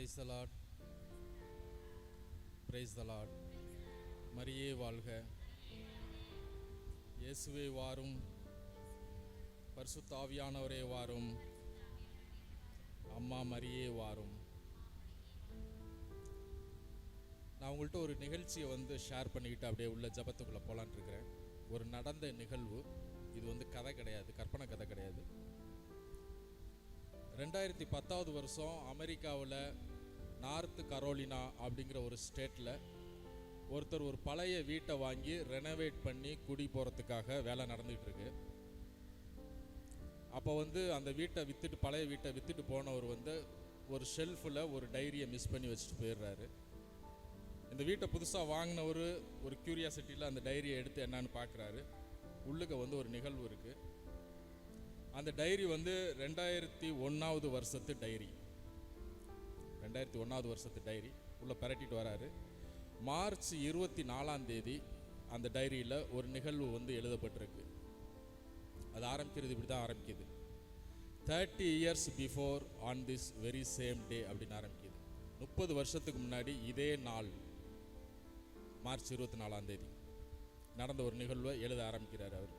Price தலாட் price மரியே வாழ்க. இயேசுவே வாரும். பரிசுத்தாவியானவரே வாரும். அம்மா மரியே வாரும். நான் உங்கள்கிட்ட ஒரு நிகழ்ச்சியை வந்து ஷேர் பண்ணிக்கிட்டு அப்படியே உள்ள ஜபத்துக்குள்ளே போலான்னு இருக்கிறேன். ஒரு நடந்த நிகழ்வு. இது வந்து கதை கிடையாது. கற்பனை கதை கிடையாது. ரெண்டாயிரத்தி பத்தாவது வருஷம் அமெரிக்காவில் நார்த்து கரோலினா அப்படிங்கிற ஒரு ஸ்டேட்டில் ஒருத்தர் ஒரு பழைய வீட்டை வாங்கி ரெனோவேட் பண்ணி குடி போகிறதுக்காக வேலை நடந்துகிட்டு இருக்கு. அப்போ வந்து அந்த வீட்டை விற்றுட்டு பழைய வீட்டை விற்றுட்டு போனவர் வந்து ஒரு ஷெல்ஃபில் ஒரு டைரியை மிஸ் பண்ணி வச்சுட்டு போயிடுறாரு. இந்த வீட்டை புதுசாக வாங்கினவர் ஒரு க்யூரியாசிட்டியில் அந்த டைரியை எடுத்து என்னன்னு பார்க்குறாரு உள்ளுக்க வந்து ஒரு நிகழ்வு இருக்குது அந்த டைரி வந்து ரெண்டாயிரத்தி ஒன்றாவது வருஷத்து டைரி ரெண்டாயிரத்தி ஒன்றாவது வருஷத்து டைரி உள்ளே பரட்டிட்டு வராரு. மார்ச் இருபத்தி நாலாம் தேதி அந்த டைரியில் ஒரு நிகழ்வு வந்து எழுதப்பட்டிருக்கு. அது ஆரம்பிக்கிறது இப்படி தான் ஆரம்பிக்குது. Thirty years before on this very same day அப்படின்னு ஆரம்பிக்குது. முப்பது வருஷத்துக்கு முன்னாடி இதே நாள் மார்ச் இருபத்தி நாலாம் தேதி நடந்த ஒரு நிகழ்வை எழுத ஆரம்பிக்கிறார் அவர்.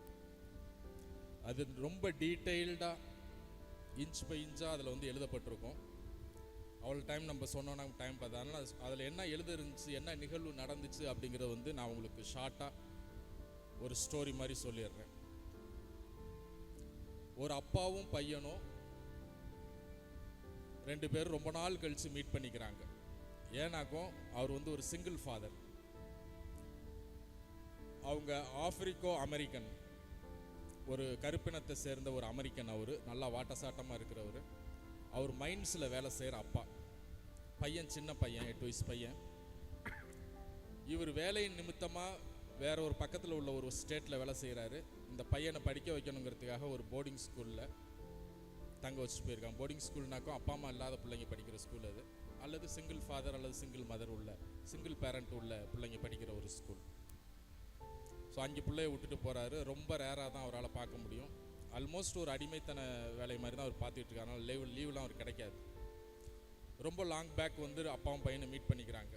அது ரொம்ப டீட்டெயில்டாக இன்ச் பை இன்ச்சாக அதில் வந்து எழுதப்பட்டிருக்கும். அவ்வளோ டைம் நம்ம சொன்னோன்னா டைம் பார்த்து அதனால் அதில் என்ன எழுத இருந்துச்சு என்ன நிகழ்வு நடந்துச்சு அப்படிங்கிறத வந்து நான் உங்களுக்கு ஷார்ட்டாக ஒரு ஸ்டோரி மாதிரி சொல்லிடுறேன். ஒரு அப்பாவும் பையனும் ரெண்டு பேரும் ரொம்ப நாள் கழித்து மீட் பண்ணிக்கிறாங்க. ஏன்னாக்கும் அவர் வந்து ஒரு சிங்கிள் ஃபாதர் அவங்க ஆப்பிரிக்கோ அமெரிக்கன் ஒரு கருப்பினத்தை சேர்ந்த ஒரு அமெரிக்கன் அவர் நல்லா வாட்டசாட்டமாக இருக்கிறவர். அவர் மைண்ட்ஸில் வேலை செய்கிற அப்பா. பையன் சின்ன பையன் எட்டு வயசு பையன். இவர் வேலையின் நிமித்தமாக வேற ஒரு பக்கத்தில் உள்ள ஒரு ஸ்டேட்டில் வேலை செய்கிறாரு இந்த பையனை படிக்க வைக்கணுங்கிறதுக்காக ஒரு போர்டிங் ஸ்கூலில் தங்க வச்சுட்டு போயிருக்காங்க போர்டிங் ஸ்கூல்னாக்கும் அப்பா அம்மா இல்லாத பிள்ளைங்க படிக்கிற ஸ்கூல் அது. அல்லது சிங்கிள் ஃபாதர் அல்லது சிங்கிள் மதர் உள்ள சிங்கிள் பேரண்ட் உள்ள பிள்ளைங்க படிக்கிற ஒரு ஸ்கூல் ஸோ அங்கே பிள்ளைய விட்டுட்டு போகிறாரு ரொம்ப ரேராக தான் அவரால் பார்க்க முடியும். ஆல்மோஸ்ட் ஒரு அடிமைத்தன வேலை மாதிரி தான் அவர் பார்த்துட்டு இருக்காரு அதனால் லீவ் லீவ்லாம் அவர் கிடைக்காது. ரொம்ப லாங் பேக் வந்து அப்பாவும் பையனை மீட் பண்ணிக்கிறாங்க.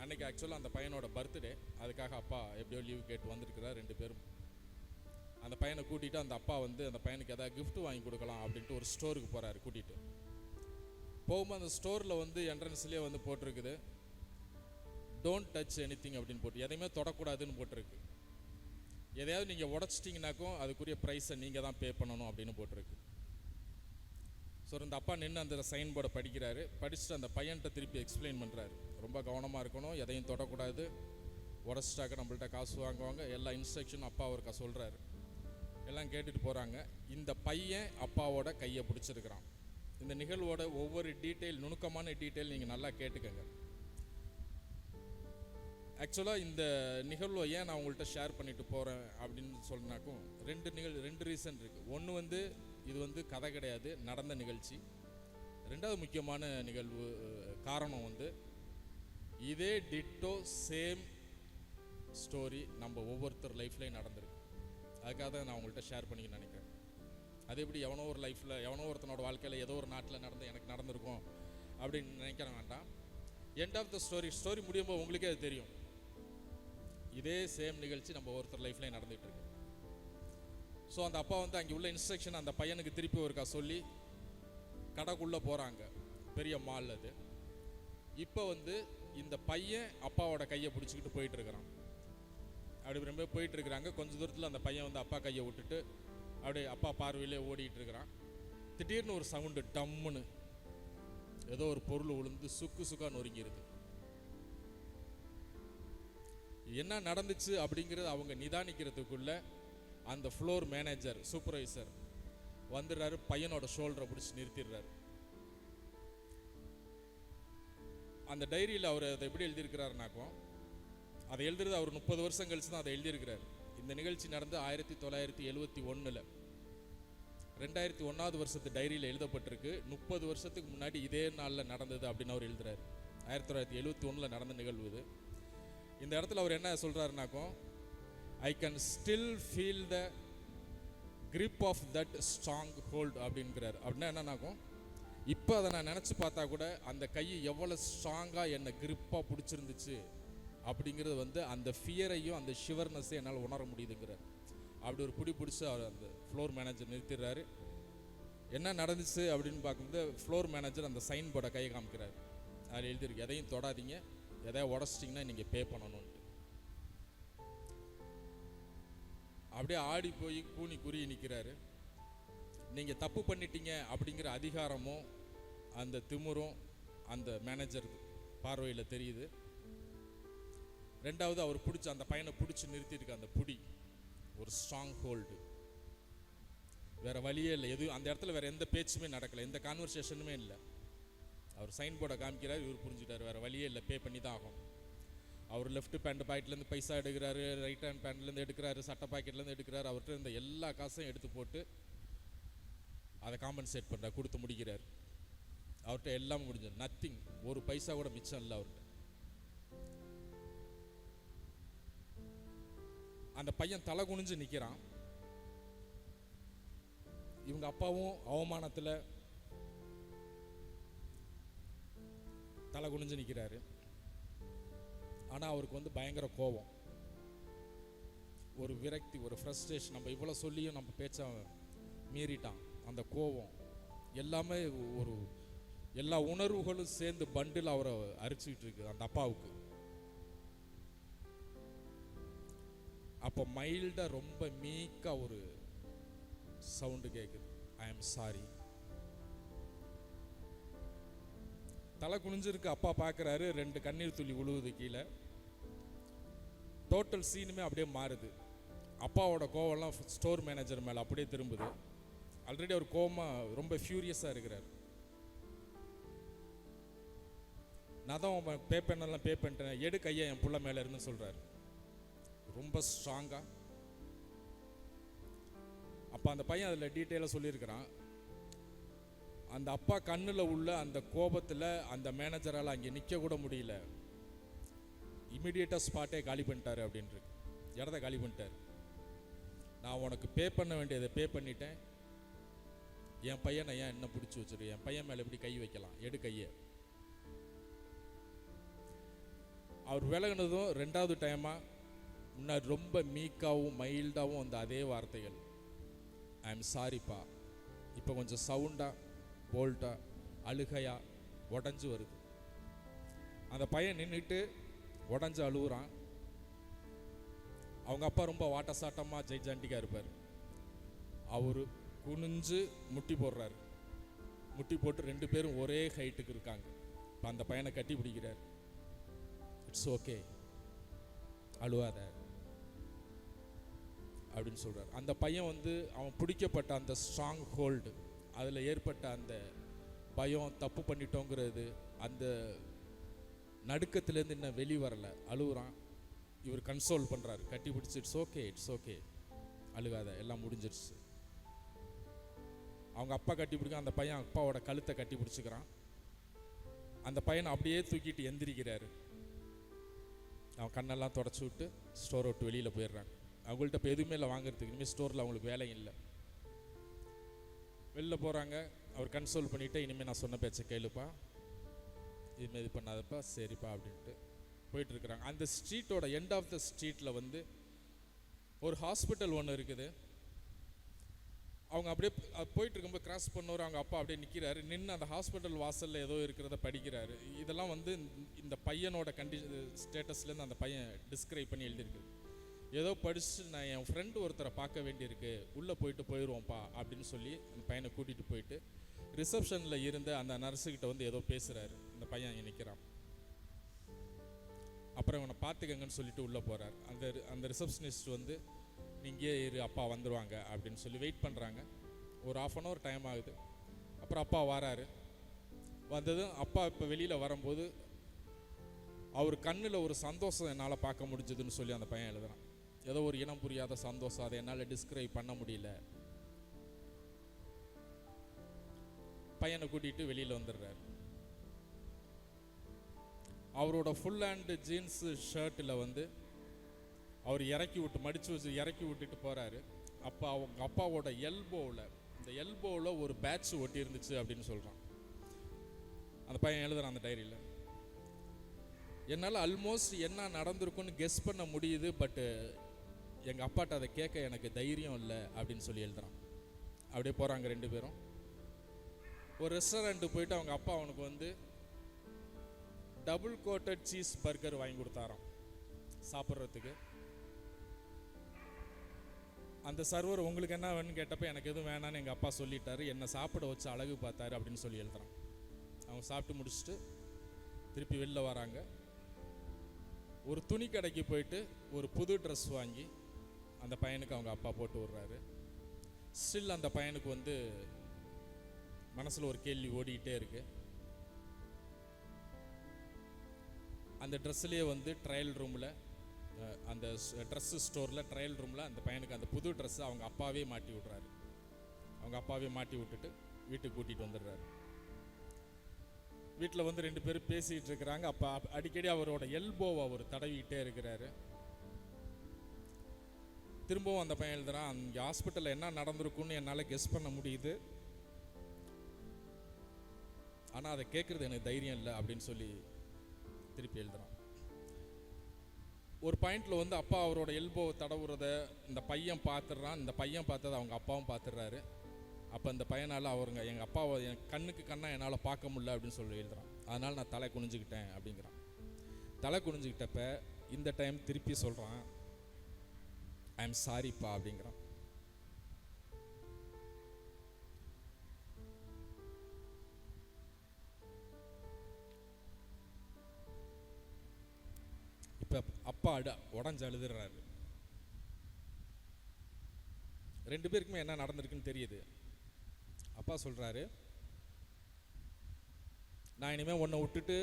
அன்னைக்கு ஆக்சுவலாக அந்த பையனோட பர்த்டே அதுக்காக அப்பா எப்படியோ லீவ் கேட்டு வந்திருக்கிறார் ரெண்டு பேரும். அந்த பையனை கூட்டிகிட்டு அந்த அப்பா வந்து அந்த பையனுக்கு எதாவது கிஃப்ட் வாங்கி கொடுக்கலாம் அப்படின்ட்டு ஒரு ஸ்டோருக்கு போகிறாரு கூட்டிகிட்டு போகும்போது அந்த ஸ்டோரில் வந்து என்ட்ரன்ஸ்லேயே வந்து போட்டிருக்குது. டோன்ட் டச் எனிதிங் அப்படின்னு போட்டு எதையுமே தொடக்கூடாதுன்னு போட்டிருக்கு. எதையாவது நீங்கள் உடச்சிட்டிங்கனாக்கும் அதுக்குரிய ப்ரைஸை நீங்கள் தான் பே பண்ணணும் அப்படின்னு போட்டிருக்கு. ஸோ இந்த அப்பா நின்று அந்த சைன் போர்டை படிக்கிறாரு. படிச்சுட்டு அந்த பையன்கிட்ட திருப்பி எக்ஸ்பிளைன் பண்ணுறாரு ரொம்ப கவனமாக இருக்கணும் எதையும் தொடக்கூடாது. உடச்சிட்டாக்க நம்மள்ட்ட காசு வாங்குவாங்க. எல்லா இன்ஸ்ட்ரக்ஷனும் அப்பா அவருக்கா சொல்கிறாரு எல்லாம் கேட்டுட்டு போகிறாங்க இந்த பையன் அப்பாவோட கையை பிடிச்சிருக்கிறான். இந்த நிகழ்வோட ஒவ்வொரு டீட்டெயில் நுணுக்கமான டீட்டெயில் நீங்கள் நல்லா கேட்டுக்கங்க. ஆக்சுவலாக இந்த நிகழ்வை ஏன் நான் உங்கள்கிட்ட ஷேர் பண்ணிட்டு போகிறேன் அப்படின்னு சொன்னாக்கும் ரெண்டு நிகழ் ரெண்டு ரீசன் இருக்குது ஒன்று வந்து இது வந்து கதை கிடையாது நடந்த நிகழ்ச்சி. ரெண்டாவது முக்கியமான நிகழ்வு காரணம் வந்து இதே டிட்டோ சேம் ஸ்டோரி நம்ம ஒவ்வொருத்தர் லைஃப்லேயும் நடந்திருக்கு. அதுக்காக தான் நான் உங்கள்கிட்ட ஷேர் பண்ணிக்க நினைக்கிறேன். அது எப்படி எவனோ ஒரு லைஃப்பில் எவனோ ஒருத்தனோட வாழ்க்கையில் ஏதோ ஒரு நாட்டில் நடந்து எனக்கு நடந்திருக்கும் அப்படின்னு நினைக்கிற வேண்டாம். End of the story story முடியும்போது உங்களுக்கே அது தெரியும். இதே சேம் நிகழ்ச்சி நம்ம ஒருத்தர் லைஃப்லேயும் நடந்துகிட்டு இருக்கு. ஸோ அந்த அப்பா வந்து அங்கே உள்ள இன்ஸ்ட்ரக்ஷன் அந்த பையனுக்கு திருப்பி ஒருக்கா சொல்லி கடைக்குள்ளே போகிறாங்க பெரிய மால் அது. இப்போ வந்து இந்த பையன் அப்பாவோட கையை பிடிச்சிக்கிட்டு போயிட்டு இருக்கிறான். அப்படி ரொம்ப போயிட்டுருக்குறாங்க கொஞ்சம் கொஞ்ச தூரத்தில் அந்த பையன் வந்து அப்பா கையை விட்டுட்டு அப்படியே அப்பா பார்வையிலே ஓடிட்டு இருக்கிறான். திடீர்னு ஒரு சவுண்டு டம்முன்னு ஏதோ ஒரு பொருள் விழுந்து சுக்கு சுக்கா நொறுங்கிருது. என்ன நடந்துச்சு அப்படிங்கிறது அவங்க நிதானிக்கிறதுக்குள்ள அந்த ஃப்ளோர் மேனேஜர் சூப்பர்வைசர் வந்துடுறாரு பையனோட ஷோல்டரை பிடிச்சி நிறுத்திடுறாரு. அந்த டைரியில் அவர் அதை எப்படி எழுதியிருக்கிறாருனாக்கும் அதை எழுதுறது அவர் முப்பது வருஷம் கழிச்சு தான் அதை எழுதியிருக்கிறார். இந்த நிகழ்ச்சி நடந்து ஆயிரத்தி தொள்ளாயிரத்தி எழுபத்தி ஒன்றில் ரெண்டாயிரத்தி ஒன்றாவது வருஷத்து டைரியில் எழுதப்பட்டிருக்கு. முப்பது வருஷத்துக்கு முன்னாடி இதே நாளில் நடந்தது அப்படின்னு அவர் எழுதுறாரு. ஆயிரத்தி தொள்ளாயிரத்தி எழுபத்தி ஒன்றில் நடந்த நிகழ்வு இது. இந்த இடத்துல அவர் என்ன சொல்கிறாருனாக்கும் I can still feel the grip of that strong hold அப்படிங்கிறார். அப்படின்னா என்னன்னாக்கும் இப்போ அதை நான் நினச்சி பார்த்தா கூட அந்த கை எவ்வளோ ஸ்ட்ராங்காக என்னை கிரிப்பாக பிடிச்சிருந்துச்சு அப்படிங்கிறது வந்து அந்த ஃபியரையும் அந்த ஷிவர்னஸையும் என்னால் உணர முடியுதுங்கிறார் அப்படி ஒரு பிடி பிடிச்சி அவர் அந்த ஃப்ளோர் மேனேஜர் நிறுத்திடுறாரு. என்ன நடந்துச்சு அப்படின்னு பார்க்கும்போது ஃப்ளோர் மேனேஜர் அந்த சைன் போர்டை கையை காமிக்கிறார். அதில் எழுதியிருக்கு எதையும் தொடாதீங்க. எதாவது உடச்சிட்டிங்கன்னா நீங்கள் பே பண்ணணும்ன்ட்டு. அப்படியே ஆடி போய் கூனி குறுகி நிற்கிறாரு நீங்கள் தப்பு பண்ணிட்டீங்க அப்படிங்கிற அதிகாரமும் அந்த திமுரும் அந்த மேனேஜர் பார்வையில் தெரியுது. ரெண்டாவது அவர் பிடிச்ச அந்த பையனை பிடிச்சி நிறுத்தியிருக்கு அந்த புடி. ஒரு ஸ்ட்ராங் ஹோல்டு வேறு வழியே இல்லை. எதுவும் அந்த இடத்துல வேறு எந்த பேச்சுமே நடக்கலை. எந்த கான்வர்சேஷனுமே இல்லை. அவர் சைன் போர்டை காமிக்கிறார் இவர் புரிஞ்சுட்டார். வேறு வழியே இல்லை பே பண்ணி தான் ஆகும் அவர் லெஃப்ட் பேண்ட் பாக்கெட்லேருந்து பைசா எடுக்கிறாரு ரைட் ஹேண்ட் பேண்ட்லேருந்து எடுக்கிறாரு சட்டை பாக்கெட்லேருந்து எடுக்கிறாரு. அவர்கிட்ட இருந்த எல்லா காசையும் எடுத்து போட்டு அதை காம்பன்சேட் பண்ணுறார் கொடுத்து முடிக்கிறார். அவர்கிட்ட எல்லாம் முடிஞ்சது. நத்திங் ஒரு பைசா கூட மிச்சம் இல்லை அவர்கிட்ட. அந்த பையன் தலை குனிஞ்சு நிற்கிறான் இவங்க அப்பாவும் அவமானத்தில் குனிஞ்சு நிற்கிறாரு ஆனால் அவருக்கு வந்து பயங்கர கோபம். ஒரு விரக்தி ஒரு ஃப்ரஸ்ட்ரேஷன் நம்ம இவ்வளோ சொல்லியும் நம்ம பேச்ச மீறிட்டான். அந்த கோபம். எல்லாமே ஒரு எல்லா உணர்வுகளும் சேர்ந்து பண்டில் அவரை அரிச்சுக்கிட்டு இருக்கு அந்த அப்பாவுக்கு. அப்போ மைல்டாக ரொம்ப மீக்காக ஒரு சவுண்டு கேட்குது ஐ எம் சாரி தலை குனிஞ்சிருக்கு அப்பா பார்க்குறாரு ரெண்டு கண்ணீர் துளி உழுவுது கீழே. டோட்டல் சீனுமே அப்படியே மாறுது. அப்பாவோட கோவம்லாம் ஸ்டோர் மேனேஜர் மேலே அப்படியே திரும்புது. ஆல்ரெடி அவர் கோவமாக ரொம்ப ஃபியூரியஸாக இருக்கிறார். நான் தான் பே பண்ணலாம் பே பண்ணிட்டேன் எடு கையை என் புள்ள மேலே இருந்து சொல்கிறார் ரொம்ப ஸ்ட்ராங்காக அப்போ அந்த பையன் அதில் டீட்டெயிலாக சொல்லியிருக்கிறான். அந்த அப்பா கண்ணில் உள்ள அந்த கோபத்தில் அந்த மேனேஜரால் அங்கே நிற்க கூட முடியல. இமிடியேட்டாக ஸ்பாட்டே காலி பண்ணிட்டாரு அப்படின்ட்டு. இடத்த காலி பண்ணிட்டார். நான் உனக்கு பே பண்ண வேண்டியதை பே பண்ணிட்டேன். என் பையனை ஏன் என்ன பிடிச்சி வச்சிரு? என் பையன் மேலே எப்படி கை வைக்கலாம்? எடு கையை. அவர் விலகினதும் ரெண்டாவது டைமாக முன்னாடி ரொம்ப மீக்காகவும் மைல்டாகவும் அந்த அதே வார்த்தைகள். ஐ எம் சாரிப்பா இப்போ கொஞ்சம் சவுண்டாக போல்ட்டாக அழுகையா உடஞ்சி வருது. அந்த பையன் நின்றுட்டு உடஞ்சி அழுகுறான் அவங்க அப்பா ரொம்ப வாட்டசாட்டமாக ஜெய்ஜாண்டிக்காக இருப்பார். அவர் குனிஞ்சு முட்டி போடுறாரு. முட்டி போட்டு ரெண்டு பேரும் ஒரே ஹைட்டுக்கு இருக்காங்க. இப்போ அந்த பையனை கட்டி பிடிக்கிறார். இட்ஸ் ஓகே அழுவாத. அப்படின்னு சொல்கிறார் அந்த பையன் வந்து அவன் பிடிக்கப்பட்ட அந்த ஸ்ட்ராங் ஹோல்டு அதில் ஏற்பட்ட அந்த பயம் தப்பு பண்ணிட்டோங்கிறது அந்த நடுக்கத்துலேருந்து இன்னும் வெளி வரல. அழுகுறான். இவர் கன்சோல் பண்ணுறாரு கட்டி பிடிச்சி இட்ஸ் ஓகே இட்ஸ் ஓகே அழுகாத எல்லாம் முடிஞ்சிடுச்சு அவங்க அப்பா கட்டி பிடிக்க அந்த பையன் அப்பாவோட கழுத்தை கட்டி பிடிச்சிக்கிறான். அந்த பையனை அப்படியே தூக்கிட்டு எந்திரிக்கிறாரு. அவன் கண்ணெல்லாம் தொடச்சி விட்டு ஸ்டோர் விட்டு வெளியில் போயிடுறாங்க. அவங்கள்ட்ட இப்போ எதுவுமே இல்லை வாங்குறதுக்கு. இனிமேல் ஸ்டோரில் அவங்களுக்கு வேலையும் இல்லை. வெளில போகிறாங்க அவர் கன்சோல் பண்ணிவிட்டு இனிமேல் நான் சொன்ன பேச்சை கேளுப்பா. இதுமாரி இது பண்ணாதப்பா சரிப்பா அப்படின்ட்டு போயிட்டுருக்குறாங்க அந்த ஸ்ட்ரீட்டோட எண்ட் ஆஃப் த ஸ்ட்ரீட்டில் வந்து ஒரு ஹாஸ்பிட்டல் ஒன்று இருக்குது. அவங்க அப்படியே போயிட்டு இருக்கும்போது கிராஸ் பண்ணவர் அவங்க அப்பா அப்படியே நிற்கிறாரு நின்று அந்த ஹாஸ்பிட்டல் வாசலில் ஏதோ இருக்கிறத படிக்கிறாரு. இதெல்லாம் வந்து இந்த- இந்த பையனோட கண்டி ஸ்டேட்டஸ்லேருந்து அந்த பையன் டிஸ்கிரைப் பண்ணி எழுதியிருக்கு ஏதோ படிச்சு நான் என் ஃப்ரெண்டு ஒருத்தரை பார்க்க வேண்டியிருக்கு. உள்ளே போயிட்டு போயிடுவோம்ப்பா அப்படின்னு சொல்லி அந்த பையனை கூட்டிகிட்டு போயிட்டு ரிசப்ஷனில் இருந்த அந்த நர்ஸுக்கிட்ட வந்து ஏதோ பேசுகிறாரு இந்த பையன் அங்கே நிற்கிறான் அப்புறம் இவனை பார்த்துக்கங்கன்னு சொல்லிட்டு உள்ளே போகிறார் அந்த அந்த ரிசப்ஷனிஸ்ட் வந்து இங்கேயே இரு அப்பா வந்துடுவாங்க அப்படின்னு சொல்லி வெயிட் பண்ணுறாங்க ஒரு ஆஃப் அன் ஹவர் டைம் ஆகுது. அப்புறம் அப்பா வராரு. வந்ததும் அப்பா இப்போ வெளியில் வரும்போது அவர் கண்ணில் ஒரு சந்தோஷம் என்னால் பார்க்க முடிஞ்சதுன்னு சொல்லி அந்த பையன் எழுதுறான். ஏதோ ஒரு இனம் புரியாத சந்தோஷம் அதை என்னால் டிஸ்கிரைப் பண்ண முடியல. பையனை கூட்டிகிட்டு வெளியில் வந்துடுறாரு. அவரோட ஃபுல் ஹேண்டு ஜீன்ஸு ஷர்ட்டில் வந்து அவர் இறக்கி விட்டு மடித்து வச்சு இறக்கி விட்டுட்டு போகிறாரு அப்போ அவங்க அப்பாவோட எல்போவில் இந்த எல்போவில் ஒரு பேட்ச் ஒட்டி இருந்துச்சு அப்படின்னு சொல்கிறான் அந்த பையன் எழுதுறான் அந்த டைரியில் என்னால் ஆல்மோஸ்ட் என்ன நடந்திருக்குன்னு கெஸ் பண்ண முடியுது பட்டு எங்கள் அப்பாட்ட அதை கேட்க எனக்கு தைரியம் இல்லை அப்படின்னு சொல்லி எழுதுறான். அப்படியே போகிறாங்க ரெண்டு பேரும். ஒரு ரெஸ்டாரண்ட்டு போயிட்டு அவங்க அப்பா அவனுக்கு வந்து டபுள் கோட்டட் சீஸ் பர்கர் வாங்கி கொடுத்தாராம் சாப்பிட்றதுக்கு. அந்த சர்வர் உங்களுக்கு என்ன வேணும்னு கேட்டப்ப எனக்கு எதுவும் வேணான்னு எங்கள் அப்பா சொல்லிட்டாரு. என்னை சாப்பிட வச்சு அழகு பார்த்தாரு அப்படின்னு சொல்லி எழுதுறான். அவங்க சாப்பிட்டு முடிச்சுட்டு திருப்பி வெளில வராங்க. ஒரு துணி கடைக்கு போயிட்டு ஒரு புது ட்ரெஸ் வாங்கி அந்த பையனுக்கு அவங்க அப்பா போட்டு விடுறாரு. ஸ்டில் அந்த பையனுக்கு வந்து மனசில் ஒரு கேள்வி ஓடிக்கிட்டே இருக்கு. அந்த ட்ரெஸ்லேயே வந்து ட்ரையல் ரூமில் அந்த ட்ரெஸ்ஸு ஸ்டோரில் ட்ரையல் ரூமில் அந்த பையனுக்கு அந்த புது ட்ரெஸ்ஸை அவங்க அப்பாவே மாட்டி விட்றாரு. அவங்க அப்பாவே மாட்டி விட்டுட்டு வீட்டுக்கு கூட்டிகிட்டு வந்துடுறாரு. வீட்டில் வந்து ரெண்டு பேரும் பேசிகிட்டு இருக்கிறாங்க. அப்போ அடிக்கடி அவரோட எல்போவை அவர் தடவிக்கிட்டே இருக்கிறாரு. திரும்பவும் அந்த பையன் எழுதுறான் அங்கே ஹாஸ்பிட்டலில் என்ன நடந்திருக்குன்னு என்னால் கெஸ் பண்ண முடியுது. ஆனால் அதை கேட்குறது எனக்கு தைரியம் இல்லை அப்படின்னு சொல்லி திருப்பி எழுதுறான். ஒரு பாயிண்டில் வந்து அப்பா அவரோட எல்போ தடவுறத இந்த பையன் பார்த்துடுறான் இந்த பையன் பார்த்ததை அவங்க அப்பாவும் பார்த்துடுறாரு அப்போ இந்த பையனால் அவருங்க எங்கள் அப்பாவை என் கண்ணுக்கு கண்ணாக என்னால் பார்க்க முடியல அப்படின்னு சொல்லி எழுதுறான். அதனால் நான் தலை குனிஞ்சுக்கிட்டேன் அப்படிங்கிறான். தலை குனிஞ்சுக்கிட்டப்ப இந்த டைம் திருப்பி சொல்கிறான் ஐ எம் சாரிப்பா அப்படிங்கிறான். இப்போ அப்பா அட உடஞ்சு அழுதுறாரு. ரெண்டு பேருக்குமே என்ன நடந்திருக்குன்னு தெரியுது. அப்பா சொல்றாரு நான் இனிமேல் உன்னை விட்டுட்டு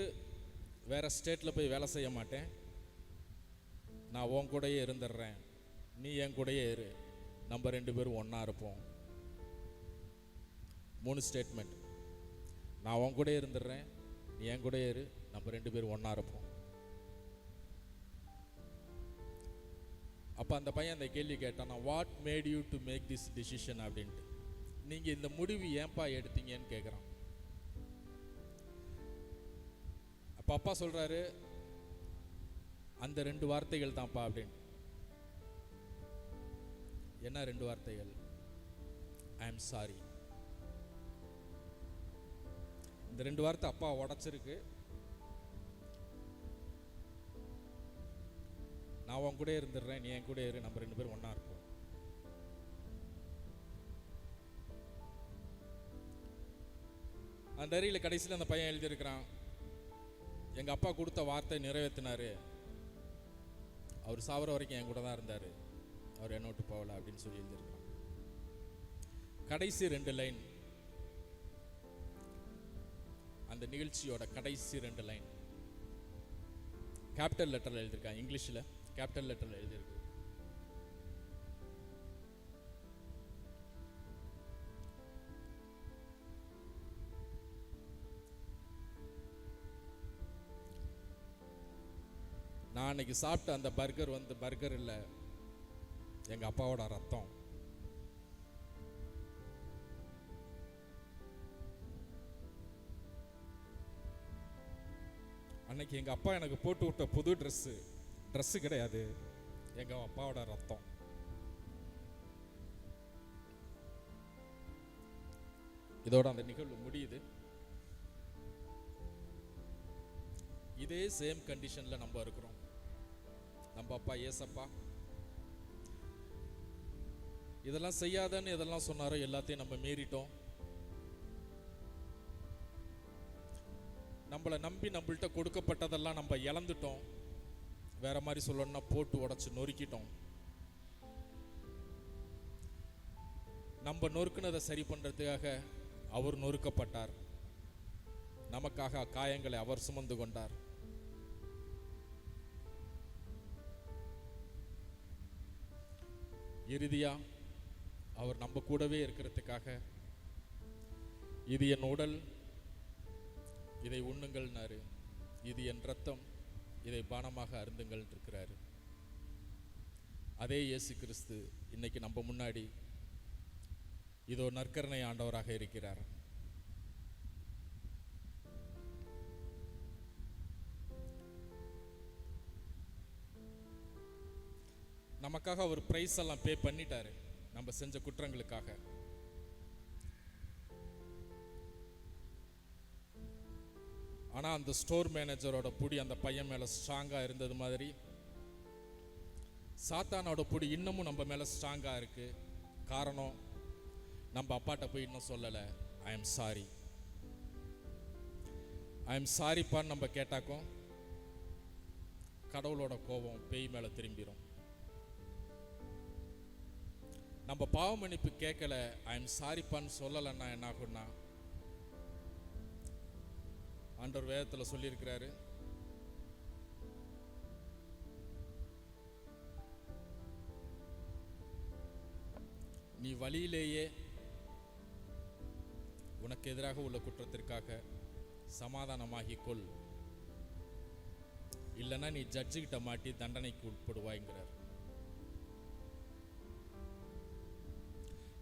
வேற ஸ்டேட்டில் போய் வேலை செய்ய மாட்டேன். நான் உன் கூடயே இருந்துடுறேன். நீ என் கூடயே இரு. நம்ம ரெண்டு பேரும் ஒன்றா இருப்போம். மூணு ஸ்டேட்மெண்ட் நான் உன் கூடயே இருந்துடுறேன். நீ என் கூடயே இரு. நம்ம ரெண்டு பேரும் ஒன்றா இருப்போம். அப்போ அந்த பையன் அந்த கேள்வி கேட்டான் what made you to make this decision அப்படின்ட்டு. நீங்கள் இந்த முடிவு ஏன்பா எடுத்தீங்கன்னு கேட்குறான் அப்போ அப்பா சொல்கிறாரு அந்த ரெண்டு வார்த்தைகள் தான்ப்பா அப்படின்னு என்ன ரெண்டு வார்த்தைகள்? ஐ எம் சாரி இந்த ரெண்டு வார்த்தை அப்பா உடச்சிருக்கு. நான் உன் கூட இருந்துடுறேன். நீ என் கூட இரு. நம்ம ரெண்டு பேரும் ஒன்றா இருப்போம். அந்த அறையில் கடைசியில் அந்த பையன் எழுதியிருக்கிறான். எங்கள் அப்பா கொடுத்த வார்த்தை நிறைவேற்றினார் அவர் சாவர வரைக்கும் என் கூட தான் இருந்தார். அவர் என்ன விட்டு போகல அப்படின்னு சொல்லி எழுதியிருக்கிறான். கடைசி ரெண்டு லைன் அந்த நிகழ்ச்சியோட கடைசி ரெண்டு லைன் கேபிட்டல் லெட்டரில் எழுதியிருக்கான் இங்கிலீஷில் கேபிட்டல் லெட்டரில் எழுதியிருக்கு. நான் அன்னைக்கு சாப்பிட்ட அந்த பர்கர் வந்து பர்கர் இல்லை. எங்க அப்பாவோட ரத்தம். அன்னைக்கு எங்க அப்பா எனக்கு போட்டு விட்ட புது ட்ரெஸ்ஸு ட்ரெஸ்ஸு கிடையாது. எங்க அப்பாவோட ரத்தம். இதோட அந்த நிகழ்வு முடியுது. இதே சேம் கண்டிஷன்ல நம்ம இருக்கிறோம். நம்ம அப்பா ஏசப்பா இதெல்லாம் செய்யாதன்னு இதெல்லாம் சொன்னாரோ எல்லாத்தையும் நம்ம மீறிட்டோம். நம்மளை நம்பி நம்மள்ட்ட கொடுக்கப்பட்டதெல்லாம் நம்ம இழந்துட்டோம். வேற மாதிரி சொல்லணும்னா போட்டு உடச்சி நொறுக்கிட்டோம். நம்ம நொறுக்குனதை சரி பண்றதுக்காக அவர் நொறுக்கப்பட்டார். நமக்காக காயங்களை அவர் சுமந்து கொண்டார். இறுதியா அவர் நம்ம கூடவே இருக்கிறதுக்காக. இது என் உடல் இதை உண்ணுங்கள்னாரு. இது என் ரத்தம் இதை பானமாக அருந்துங்கள் இருக்கிறாரு அதே இயேசு கிறிஸ்து இன்னைக்கு நம்ம முன்னாடி இதோ நற்கரணை ஆண்டவராக இருக்கிறார். நமக்காக அவர் ப்ரைஸ் எல்லாம் பே பண்ணிட்டாரு. நம்ம செஞ்ச குற்றங்களுக்காக. ஆனா அந்த ஸ்டோர் மேனேஜரோட புடி அந்த பையன் மேல ஸ்ட்ராங்கா இருந்தது மாதிரி சாத்தானோட புடி இன்னமும் நம்ம மேல ஸ்ட்ராங்கா இருக்கு. காரணம் நம்ம அப்பாட்ட போய் இன்னும் சொல்லலை. I am sorry I am சாரிப்பான்னு நம்ம கேட்டாக்கும் கடவுளோட கோபம் பேய் மேலே திரும்பிடும் நம்ம பாவ மன்னிப்பு கேட்கல ஐ எம் சாரிப்பான்னு சொல்லலைன்னா என்ன ஆகும்னா ஆண்டவர் வேதத்தில் சொல்லியிருக்கிறாரு. நீ வழியிலேயே உனக்கு எதிராக உள்ள குற்றத்திற்காக சமாதானமாகி கொள். இல்லைன்னா நீ ஜட்ஜுகிட்ட மாட்டி தண்டனைக்கு உட்படுவாய்ங்கிறார்.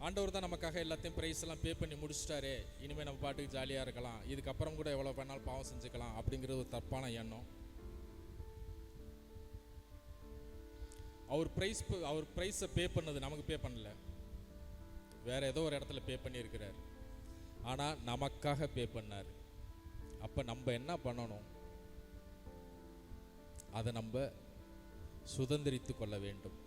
ஆண்டவர் தான் நமக்காக எல்லாத்தையும் ப்ரைஸ் எல்லாம் பே பண்ணி முடிச்சிட்டாரே. இனிமேல் நம்ம பாட்டுக்கு ஜாலியாக இருக்கலாம். இதுக்கப்புறம் கூட எவ்வளோ பண்ணாலும் பாவம் செஞ்சுக்கலாம் அப்படிங்கிறது ஒரு தப்பான எண்ணம். அவர் ப்ரைஸ் அவர் ப்ரைஸை பே பண்ணது நமக்கு பே பண்ணல. வேற ஏதோ ஒரு இடத்துல பே பண்ணியிருக்கிறார். ஆனால் நமக்காக பே பண்ணார். அப்போ நம்ம என்ன பண்ணணும்? அதை நம்ம சுதந்திரித்து கொள்ள வேண்டும்.